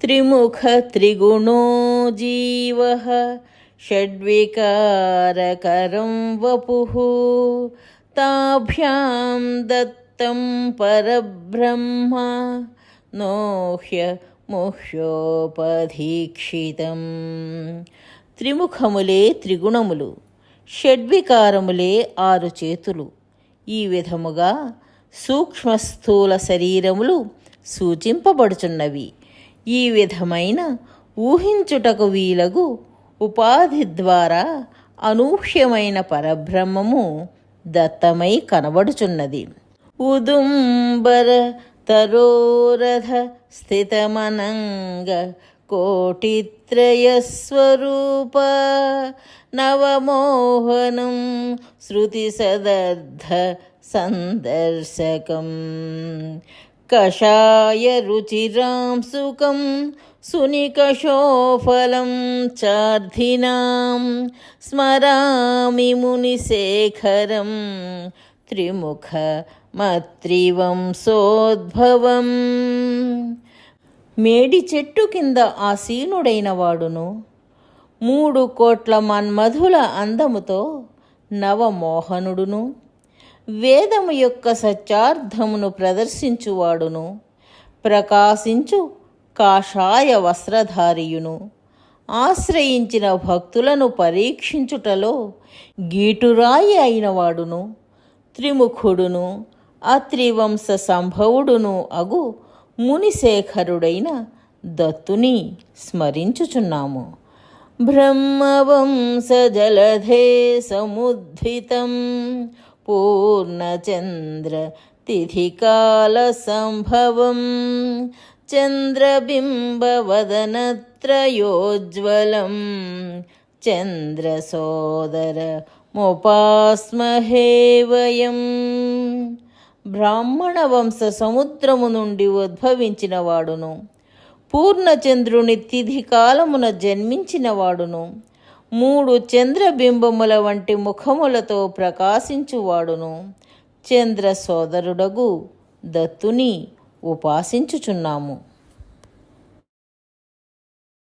त्रिमुखत्रिगुणो जीवः षड्विकारकरं वपुः ताभ्यां दत्तं परब्रह्म नोह्य ముహ్యోపధీక్షితం త్రిముఖములే త్రిగుణములు షడ్వికారములే ఆరు చేతులు ఈ విధముగా సూక్ష్మ స్థూల శరీరములు సూచింపబడుచున్నవి ఈ విధమైన ఊహించుటకు వీలగు ఉపాధి ద్వారా అనూహ్యమైన పరబ్రహ్మము దత్తమై కనబడుచున్నది. ఉదుంబర తరోరథ స్థితమనంగ కోటిత్రయస్వరూప నవమోహనం శృతి సదర్థ సందర్శకం. కషాయ రుచిరాం సుఖం సునికషోఫలం చార్ధినాం. స్మరామి మునిశేఖరం త్రిముఖ మత్రివంశోద్భవం మేడి చెట్టు కింద ఆసీనుడైన వాడును. మూడు కోట్ల మన్మధుల అందముతో నవమోహనుడును. వేదము యొక్క సత్యార్థమును ప్రదర్శించువాడును. ప్రకాశించు కాషాయ వస్త్రధారియును. ఆశ్రయించిన భక్తులను పరీక్షించుటలో గీటురాయి అయినవాడును. త్రిముఖుడును అత్రివంశ సంభవుడును అగు మునిశేఖరుడైన దత్తుని స్మరించుచున్నాము. బ్రహ్మవంశజలధే సముద్ధితం. పూర్ణచంద్ర తిథికాల సంభవం చంద్రబింబవదనత్రయోజ్వలం చంద్రసోదర ముపాస్మహే వయం బ్రాహ్మణ వంశ సముద్రము నుండి ఉద్భవించిన వాడును. పూర్ణచంద్రుని తిథి కాలమున జన్మించినవాడును వాడును. మూడు చంద్రబింబముల వంటి ముఖములతో ప్రకాశించువాడును. చంద్ర సోదరుడగు దత్తుని ఉపాసించుచున్నాము.